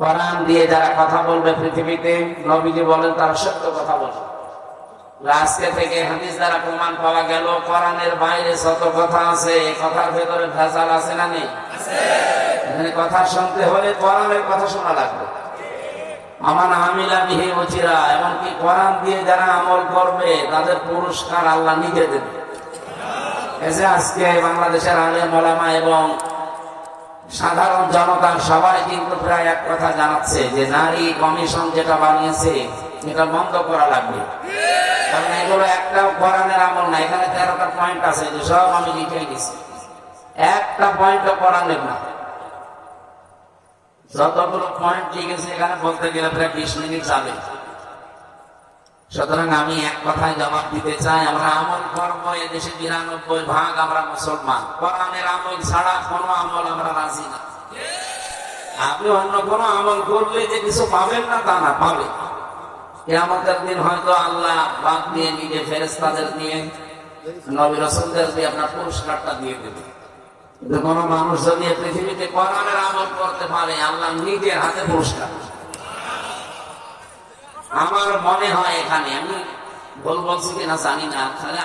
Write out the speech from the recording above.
কোরআন দিয়ে যারা কথা বলবে পৃথিবীতে, নবীজি বলেন তারা সত্য কথা বলবে আজকে থেকে হাদিস দ্বারা প্রমাণ পাওয়া গেল, কোরআনের বাইরে শত কথা আছে কথার ভেতরে ভেজাল আছে না নেই? কথা শুনতে হলে কোরআনের কথা শোনা লাগবে। আমার আমিলা বিহে উচিরা এমনকি কোরআন দিয়ে যারা আমল করবে, তাদের পুরস্কার আল্লাহ নিজে দেবে এসে আজকে বাংলাদেশের আলে মলামা এবং সাধারণ জনতা সবাই কিন্তু প্রায় এক কথা জানাচ্ছে যে নারী কমিশন যেটা বানিয়েছে, এটা বন্ধ করা লাগবে। কারণ এগুলো একটাও কোরআনের আমল না, এখানে তেরোটা পয়েন্ট আছে যে সব আমি লিখে গেছি একটা পয়েন্টও কোরআনের না। যতগুলো পয়েন্ট লিখেছে এখানে বলতে গেলে প্রায় বিশ মিনিট যাবে। সুতরাং আমি এক কথায় জবাব দিতে চাই, আমরা আমল করব এদেশে বিরানব্বই ভাগ আমরা মুসলমান। কোরআনের আমল ছাড়া কোনো আমল আপনি অন্য কোনো আমল করলে যে কিছু পাবেন না, তা না, পাবে। আমাদের দিন হয়তো আল্লাহ বাদ দিয়ে নিজে ফেরেস্তাদের দিয়ে নবী রসুলদের দিয়ে আপনার পুরস্কারটা দিয়ে দেবে। কিন্তু কোন মানুষ যদি পৃথিবীতে কোরআনের আমল করতে পারে, আল্লাহ নিজের হাতে পুরস্কার। আমার মনে হয় এখানে, আমি ভুল বলছি কিনা জানি না